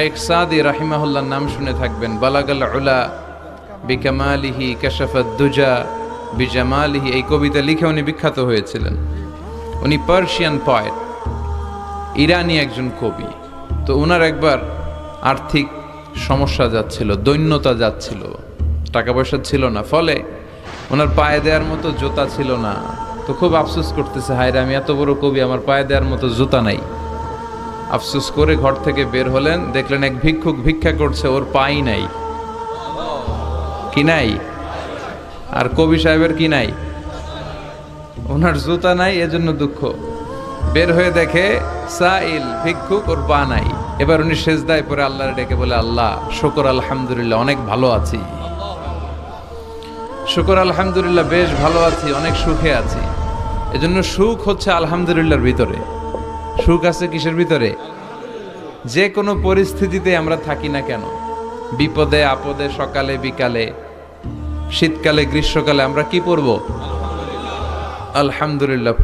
শেখ সাদি রাহিমাহুল্লার নাম শুনে থাকবেন। বালাগাল উলা বিকামালিহি কাশাফাত দুজা বিজামালিহি, এই কবিতা লিখে উনি বিখ্যাত হয়েছিলেন। উনি পার্সিয়ান পয়েট, ইরানি একজন কবি। তো ওনার একবার আর্থিক সমস্যা যাচ্ছিল, দৈন্যতা যাচ্ছিল। টাকা পয়সা ছিল না, ফলে ওনার পায়ে দেওয়ার মতো জোতা ছিল না। তো খুব আফসোস করতেছে, হায়রে আমি এত বড় কবি, আমার পায়ে দেওয়ার মতো জুতা নাই। আফসোস করে ঘর থেকে বের হলেন, দেখলেন এক ভিক্ষুক ভিক্ষা করছে, ওর পাই নাই। কি নাই? আর কবি সাহেবের কি নাই? ওনার জুতা নাই, এজন্য দুঃখ। বের হয়ে দেখে সাইল, ভিক্ষুক, ওর পা নাই। এবার উনি সেজদায় পরে আল্লাহর ডেকে বলে, আল্লাহ, শুকর আলহামদুলিল্লাহ, অনেক ভালো আছি। শুকর আলহামদুলিল্লাহ, বেশ ভালো আছি, অনেক সুখে আছি। এজন্য সুখ হচ্ছে আলহামদুলিল্লাহর ভিতরে। সুখ আছে কিসের ভিতরে? যে কোনো পরিস্থিতিতে আমরা থাকি না কেন? বিপদে, আপদে, সকালে, বিকালে, শীতকালে, গ্রীষ্মকালে আমরা কি পরব? আলহামদুলিল্লাহ।